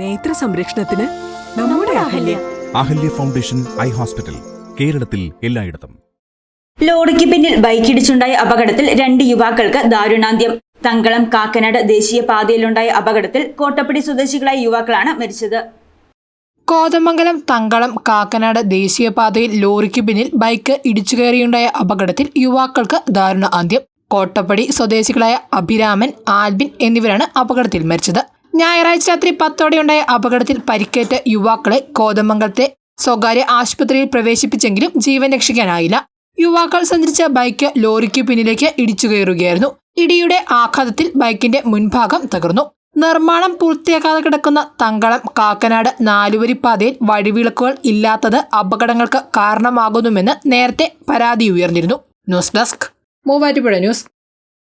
നേത്ര സംരക്ഷണത്തിന് നമ്മുടെ Ahalya. Ahalya. Foundation eye hospital കേരളത്തിൽ എല്ലായിടത്തും. ലോറിക്ക് പിന്നിൽ ബൈക്കിടിച്ചുണ്ടായ അപകടത്തിൽ രണ്ട് യുവാക്കൾക്ക് ദാരുണാന്ത്യം. തങ്കളം കാക്കനാട് ദേശീയ പാതയിലുണ്ടായ അപകടത്തിൽ കോട്ടപ്പടി സ്വദേശികളായ യുവാക്കളാണ് മരിച്ചത്. കോതമംഗലം തങ്കളം കാക്കനാട് ദേശീയപാതയിൽ ലോറിക്ക് പിന്നിൽ ബൈക്ക് ഇടിച്ചുകയറിയുണ്ടായ അപകടത്തിൽ യുവാക്കൾക്ക് ദാരുണ അന്ത്യം കോട്ടപ്പടി സ്വദേശികളായ അഭിരാമൻ ആൽബിൻ എന്നിവരാണ് അപകടത്തിൽ മരിച്ചത്. ഞായറാഴ്ച രാത്രി പത്തോടെയുണ്ടായ അപകടത്തിൽ പരിക്കേറ്റ യുവാക്കളെ കോതമംഗലത്തെ സ്വകാര്യ ആശുപത്രിയിൽ പ്രവേശിപ്പിച്ചെങ്കിലും ജീവൻ രക്ഷിക്കാനായില്ല. യുവാക്കൾ സഞ്ചരിച്ച ബൈക്ക് ലോറിക്ക് പിന്നിലേക്ക് ഇടിച്ചു കയറുകയായിരുന്നു. ഇടിയുടെ ആഘാതത്തിൽ ബൈക്കിന്റെ മുൻഭാഗം തകർന്നു. നിർമ്മാണം പൂർത്തിയാക്കാതെ കിടക്കുന്ന തങ്കളം കാക്കനാട് നാലുവരി പാതയിൽ വഴിവിളക്കുകൾ ഇല്ലാത്തത് അപകടങ്ങൾക്ക് കാരണമാകുന്നുവെന്ന് നേരത്തെ പരാതി ഉയർന്നിരുന്നു. News desk Muvattupuzha news.